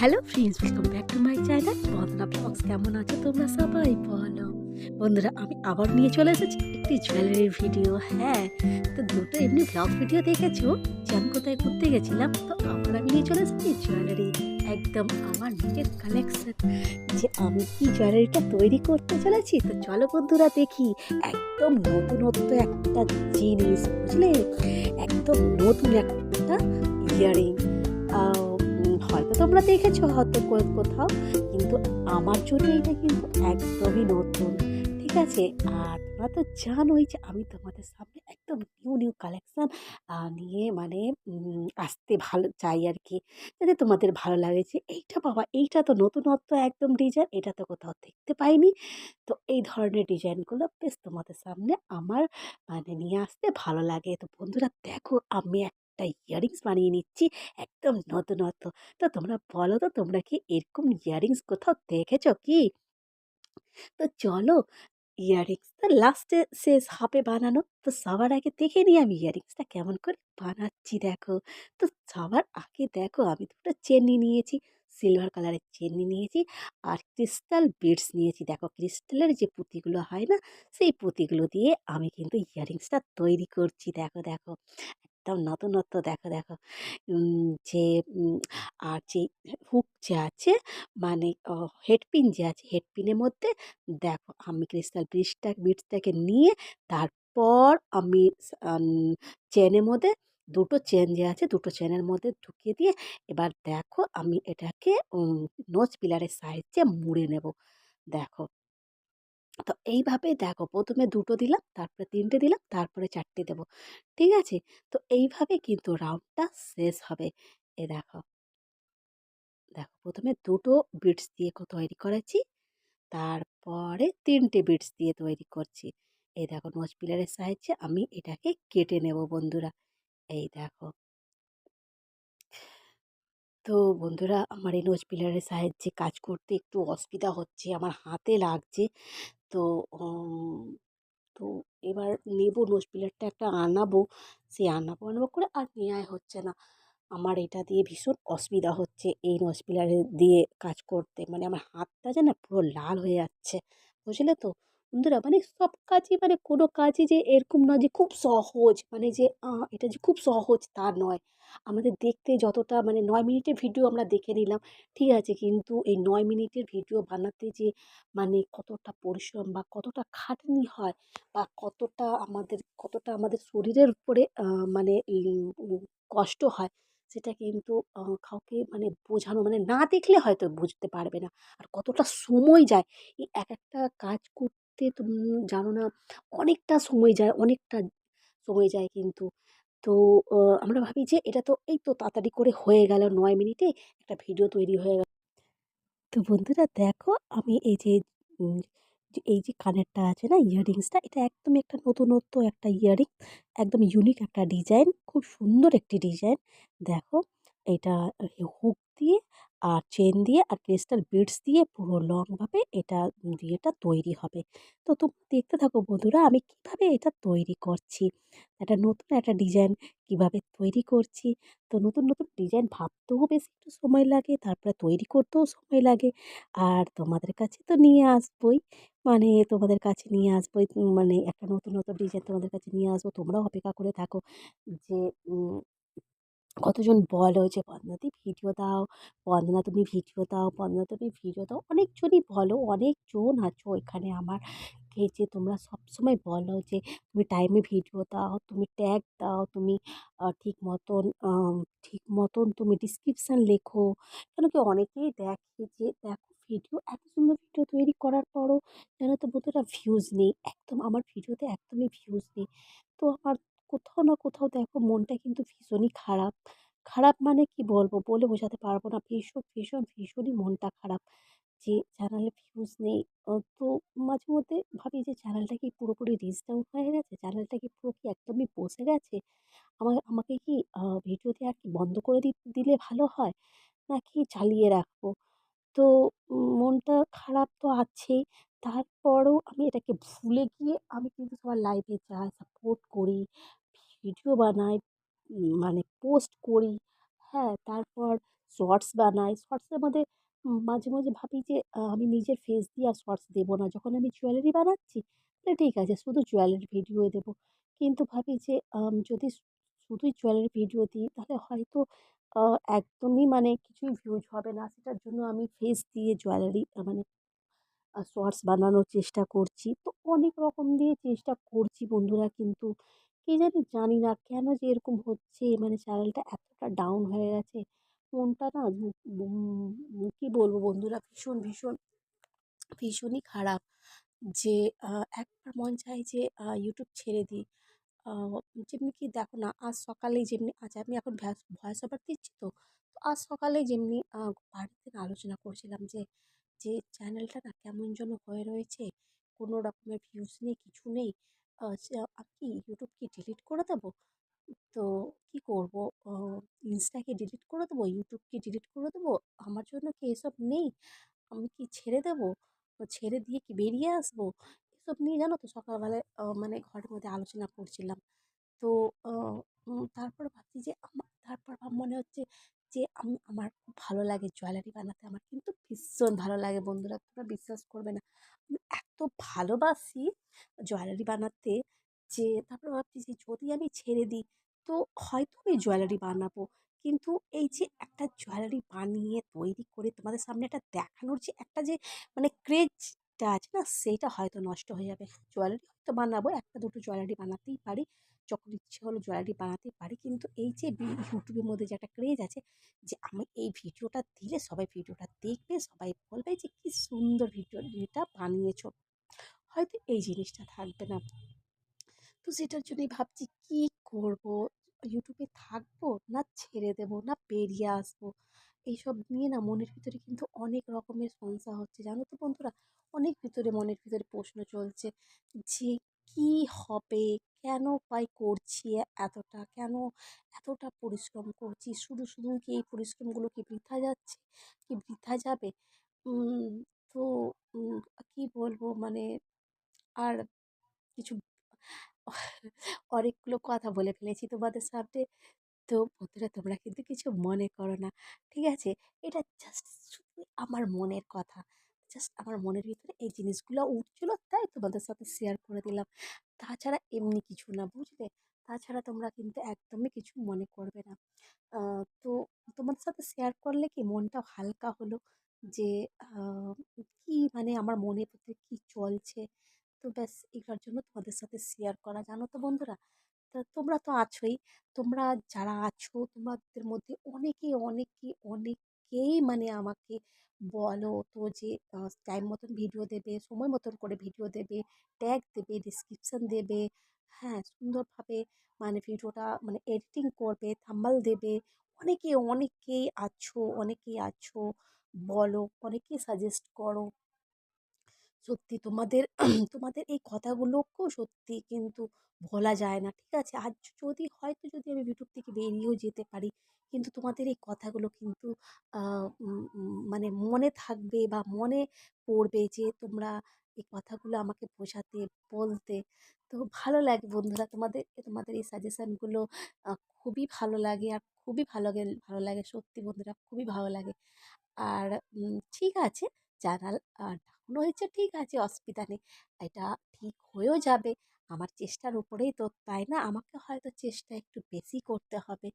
Hello friends welcome back to my channel Bandana blogs কেমন আছো তোমরা সবাই? বলো। বন্ধুরা, আমি আবার নিয়ে চলে এসেছি একটি জুয়েলারির ভিডিও হ্যাঁ তো দুটো এমনি ব্লগ ভিডিও দেখেছ? যে আমি কোথায় ঘুরতে গেছিলাম, তো আবার আমি নিয়ে চলে এসেছি জুয়েলারি একদম আমার নিজের কালেকশন যে আমি কি জুয়েলারিটা তৈরি করতে চলেছি? তো চলো বন্ধুরা দেখি। একদম নতুনত্ব একটা জিনিস, বুঝলে? একদম নতুন একটা ইয়ারিং তোমরা দেখেছ হয়তো কোথাও, কিন্তু আমার জন্য এটা কিন্তু একদমই নতুন। ঠিক আছে? আর তোমরা তো জানোই যে আমি তোমাদের সামনে একদম নিউ নিউ কালেকশান নিয়ে মানে আসতে ভালো চাই আর কি যাতে তোমাদের ভালো লাগে যে এইটা বাবা, এইটা তো নতুনত্ব একদম ডিজাইন এটা তো কোথাও দেখতে পাইনি। তো এই ধরনের ডিজাইনগুলো বেশ তোমাদের সামনে আমার মানে নিয়ে আসতে ভালো লাগে। তো বন্ধুরা, দেখো আমি একটা ইয়ারিংস বানিয়ে নিচ্ছি, একদম নতুনত্ব তো তোমরা বলো তো, তোমরা কি এরকম ইয়াররিংস কোথাও দেখেছ কি? তো চলো ইয়াররিংসটা লাস্টে শেষ হবে বানানো। তো সবার আগে দেখে নিই আমি ইয়াররিংসটা কেমন করে বানাচ্ছি, দেখো। তো সবার আগে দেখো, আমি দুটো চেন নিয়েছি সিলভার কালারের চেন নিয়েছি আর ক্রিস্টাল বিডস নিয়েছি। দেখো ক্রিস্টালের যে পুঁতিগুলো হয় না, সেই পুঁতিগুলো দিয়ে আমি কিন্তু ইয়াররিংসটা তৈরি করছি। দেখো দেখো একদম নতুনত্ব দেখো দেখো। যে আর যে হুক যে আছে মানে হেডপিন যে আছে, হেডপিনের মধ্যে দেখো আমি ক্রিস্টাল ব্রিজটা, বিটসটাকে নিয়ে তারপর আমি চেনের মধ্যে দুটো চেন যে আছে, দুটো চেনের মধ্যে ঢুকিয়ে দিয়ে এবার দেখো আমি এটাকে নোচ পিলারের সাহায্যে মুড়ে নেব। দেখো তো এইভাবে দেখো প্রথমে দুটো দিলাম, তারপরে তিনটে দিলাম, তারপরে চারটে দেবো। ঠিক আছে? তো এইভাবে কিন্তু রাউন্ডটা শেষ হবে। এ দেখো। দেখো প্রথমে দুটো বিটস দিয়ে তৈরি করেছি, তারপরে তিনটে বিটস দিয়ে তৈরি করছি। এই দেখো নোজ পিলারের সাহায্যে আমি এটাকে কেটে নেব বন্ধুরা। এই দেখো। তো বন্ধুরা, আমার এই নোজ পিলারের সাহায্যে কাজ করতে একটু অসুবিধা হচ্ছে, আমার হাতে লাগছে। তো তো এবার নেব নোজ পিলারটা একটা আনাবো। সে আনাবো আনাবো করে আর নেওয়াই হচ্ছে না। আমার এটা দিয়ে ভীষণ অসুবিধা হচ্ছে এই নোজ পিলার দিয়ে কাজ করতে। মানে আমার হাতটা যেন পুরো লাল হয়ে যাচ্ছে। বুঝলে তো? বন্ধুরা মানে সব কাজই মানে কোনো কাজই যে এরকম নয় যে খুব সহজ মানে যে এটা যে খুব সহজ তা নয় আমাদের দেখতে যতটা মানে নয় মিনিটের ভিডিও আমরা দেখে নিলাম, ঠিক আছে কিন্তু এই নয় মিনিটের ভিডিও বানাতে যে মানে কতটা পরিশ্রম বা কতটা খাটনি হয় বা কতটা আমাদের কতটা আমাদের শরীরের উপরে মানে কষ্ট হয়, সেটা কিন্তু কাউকে মানে বোঝানো মানে না দেখলে হয়তো বুঝতে পারবে না। আর কতটা সময় যায়, এই এক একটা কাজ করতে তুম জানো না অনেকটা সময় যায়, অনেকটা সময় যায় কিন্তু। তো আমরা ভাবি যে এটা তো এই তো তাড়াতাড়ি করে হয়ে গেল নয় মিনিটে একটা ভিডিও তৈরি হয়ে গেল। তো বন্ধুরা দেখো আমি এই যে এই যে কানেরটা আছে না ইয়াররিংসটা এটা একদম একটা নতুনত্ব একটা ইয়াররিং একদম ইউনিক একটা ডিজাইন খুব সুন্দর একটি ডিজাইন দেখো এটা হুক দিয়ে আর চেন দিয়ে আর ক্রিস্টাল বিডস দিয়ে পুরো লংভাবে এটা দিয়েটা তৈরি হবে। তো তোমরা দেখতে থাকো বন্ধুরা, আমি কীভাবে এটা তৈরি করছি? একটা নতুন একটা ডিজাইন কীভাবে তৈরি করছি? তো নতুন নতুন ডিজাইন ভাবতেও বেশ একটু সময় লাগে, তারপরে তৈরি করতেও সময় লাগে। আর তোমাদের কাছে তো নিয়ে আসবোই মানে তোমাদের কাছে নিয়ে আসবোই মানে একটা নতুন নতুন ডিজাইন তোমাদের কাছে নিয়ে আসব, তোমরাও অপেক্ষা করে থাকো যে কতজন বলো যে বন্দনাদি ভিডিও দাও বন্দনা তুমি ভিডিও দাও বন্দনা তুমি ভিডিও দাও। অনেকজনই বলো, অনেকজন আছো এখানে আমার যে তোমরা সবসময় বলো যে, তুমি টাইমে ভিডিও দাও, তুমি ট্যাগ দাও, তুমি ঠিক মতন ঠিক মতন তুমি ডিসক্রিপশান লেখো। কেন কি অনেকেই দেখে যে, দেখো ভিডিও এত সুন্দর ভিডিও তৈরি করার পরও যেন তো বন্ধুরা ভিউজ নেই। একদম আমার ভিডিওতে একদমই ভিউজ নেই। তো আমার কোথাও না কোথাও দেখো মনটা কিন্তু ভীষণই খারাপ। খারাপ মানে কি বলব? বলে বোঝাতে পারব না। ভীষণ ভীষণ, ভীষণই মনটা খারাপ। যে চ্যানেলে ভিউজ নেই তো মাঝে মধ্যে ভাবি যে চ্যানেলটা কি পুরোপুরি রিচ ডাউন হয়ে গেছে? চ্যানেলটা কি পুরো কি একদমই বসে গেছে? আমার, আমাকে কি ভিডিও দেওয়া কি বন্ধ করে দিলে ভালো হয়? নাকি চালিয়ে রাখব? তো মনটা খারাপ তো আছেই। তারপরেও আমি এটাকে ভুলে গিয়ে আমি কিন্তু সবার লাইভে যাই সাপোর্ট করি ভিডিও বানাই মানে পোস্ট করি হ্যাঁ তারপর শর্টস বানাই শর্টসের মধ্যে মাঝে, মাঝে ভাবি যে আমি নিজের ফেস দিয়ে আর শর্টস দেবো না। যখন আমি জুয়েলারি বানাচ্ছি, তাহলে ঠিক আছে শুধু জুয়েলারি ভিডিওই দেবো। কিন্তু ভাবি যে যদি শুধুই জুয়েলারি ভিডিও দিই তাহলে হয়তো একদমই মানে কিছুই ভিউজ হবে না। সেটার জন্য আমি ফেস দিয়ে জুয়েলারি মানে শর্টস বানানোর চেষ্টা করছি। তো অনেক রকম দিয়ে চেষ্টা করছি বন্ধুরা কিন্তু কি জানি জানি না কেন যে এরকম হচ্ছে মানে চ্যানেলটা এতটা ডাউন হয়ে গেছে। মনটা না কি বলব বন্ধুরা ভীষণ, ভীষণ, ভীষণই খারাপ যে একবার মন চায় যে ইউটিউব ছেড়ে দিই। যেমনি কি দেখো না আজ সকালেই যেমনি আজ আমি এখন ভ্যাস ওভার দিচ্ছি তো। তো আজ সকালে যেমনি বাড়িতে আলোচনা করছিলাম যে, যে চ্যানেলটা না কেমন যেন হয়ে রয়েছে। কোনো রকমের ভিউজ নেই, কিছু নেই। কি YouTube কি ডিলিট করে দেবো? তো কি করব? অ Insta কি ডিলিট করে দেবো? YouTube কি ডিলিট করে দেবো? আমার জন্য কি এসব নেই? আমি কি ছেড়ে দেবো? ছেড়ে দিয়ে কি বেরিয়ে আসব? এসব নিয়ে জানো তো সকালবেলায় মানে ঘরের মধ্যে আলোচনা করছিলাম। তো তারপর ভাবছি যে আমার, তারপর মনে হচ্ছে যে আম আমার খুব ভালো লাগে জুয়েলারি বানাতে। আমার কিন্তু ভীষণ ভালো লাগে বন্ধুরা। তোমরা বিশ্বাস করবে না। আমি এত ভালোবাসি জুয়েলারি বানাতে যে তারপর ভাবছি যে যদি আমি ছেড়ে দিই তো হয়তো আমি জুয়েলারি বানাবো। কিন্তু এই যে একটা জুয়েলারি বানিয়ে তৈরি করে তোমাদের সামনে একটা দেখানোর যে একটা যে মানে ক্রেজটা আছে না সেইটা হয়তো নষ্ট হয়ে যাবে। জুয়েলারি হয়তো বানাবো, একটা দুটো জুয়েলারি বানাতেই পারি। যখন ইচ্ছে হলো জুয়েলারি বানাতে পারি। কিন্তু এই যে ইউটিউবের মধ্যে যে একটা ক্রেজ আছে যে আমি এই ভিডিওটা দিলে সবাই ভিডিওটা দেখবে, সবাই বলবে যে কি সুন্দর ভিডিও ভিডিওটা বানিয়েছো। হয়তো এই জিনিসটা থাকবে না। তো সেটার জন্যই ভাবছি কি করব? ইউটিউবে থাকব না ছেড়ে দেবো না বেরিয়ে আসব? এইসব নিয়ে না মনের ভিতরে কিন্তু অনেক রকমের সংশয় হচ্ছে জানো তো বন্ধুরা? অনেক ভিতরে মনের ভিতরে প্রশ্ন চলছে যে কি হবে? কেন বা করছি এতটা? কেন এতটা পরিশ্রম করছি? শুধু, শুধু কি এই পরিশ্রমগুলো কি বৃথা যাচ্ছে? কি বৃথা যাবে? তো কি বলব মানে আর কিছু অনেকগুলো কথা বলে ফেলেছি তোমাদের সামনে। তো বন্ধুরা তোমরা কিন্তু কিছু মনে করো না। ঠিক আছে? এটা জাস্ট শুধু আমার মনের কথা। জাস্ট আমার মনের ভিতরে এই জিনিসগুলো উঠছিল তাই তোমাদের সাথে শেয়ার করে দিলাম। তাছাড়া এমনি কিছু না বুঝলে? তাছাড়া তোমরা কিন্তু একদমই কিছু মনে করবে না। তো তোমাদের সাথে শেয়ার করলে কি মনটাও হালকা হলো যে কি মানে আমার মনের ভিতরে কি চলছে। তো ব্যাস এটার জন্য তোমাদের সাথে শেয়ার করা জানো তো বন্ধুরা? তোমরা তো আছোই। তোমরা যারা আছো তোমাদের মধ্যে অনেকে অনেকে অনেকেই, অনেকেই মানে আমাকে বলো তো যে টাইম মতন ভিডিও দেবে, সময় মতন করে ভিডিও দেবে, ট্যাগ দেবে, ডিসক্রিপশান দেবে। হ্যাঁ, সুন্দরভাবে মানে ভিডিওটা মানে এডিটিং করবে, থাম্বাল দেবে। অনেকে, অনেকেই আছো, অনেকেই আছো। বলো, অনেকেই সাজেস্ট করো। সত্যি তোমাদের তোমাদের এই কথাগুলোকেও সত্যি কিন্তু ভোলা যায় না। ঠিক আছে? আজ যদি হয়তো যদি আমি YouTube থেকে বেরিয়েও যেতে পারি, কিন্তু তোমাদের এই কথাগুলো কিন্তু মানে মনে থাকবে বা মনে পড়বে যে তোমরা এই কথাগুলো আমাকে বোঝাতে, বলতে। তো ভালো লাগে বন্ধুরা তোমাদের তোমাদের এই সাজেশনগুলো খুবই ভালো লাগে আর খুবই ভালো ভালো লাগে সত্যি বন্ধুরা খুবই ভালো লাগে। আর ঠিক আছে জানাল আ ডাউন হয়েছে ঠিক আছে অসুবিধা নেই। এটা ঠিক হয়েও যাবে। আমার চেষ্টার উপরেই তো, তাই না? আমাকে হয়তো চেষ্টা একটু বেশি করতে হবে।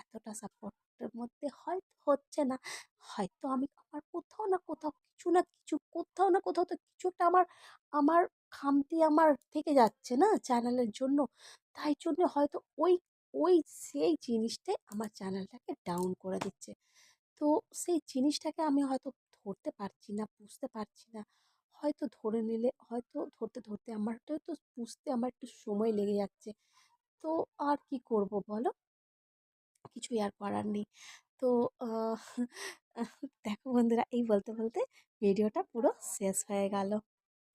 এতটা সাপোর্টের মধ্যে হয়তো হচ্ছে না। হয়তো আমি আমার কোথাও না কোথাও কিছু না কিছু কোথাও না কোথাও তো কিছু একটা আমার আমার খামতি আমার থেকে যাচ্ছে না চ্যানেলের জন্য। তাই জন্য হয়তো ওই ওই সেই জিনিসটাই আমার চ্যানেলটাকে ডাউন করে দিচ্ছে। তো সেই জিনিসটাকে আমি হয়তো ধরতে পারছি না, বুঝতে পারছি না। হয়তো ধরে নিলে হয়তো ধরতে, ধরতে আমার তো বুঝতে আমার একটু সময় লেগে যাচ্ছে। তো আর কি করব বলো? কিছুই আর করার নেই। তো দেখো বন্ধুরা এই বলতে, বলতে ভিডিওটা পুরো শেষ হয়ে গেল।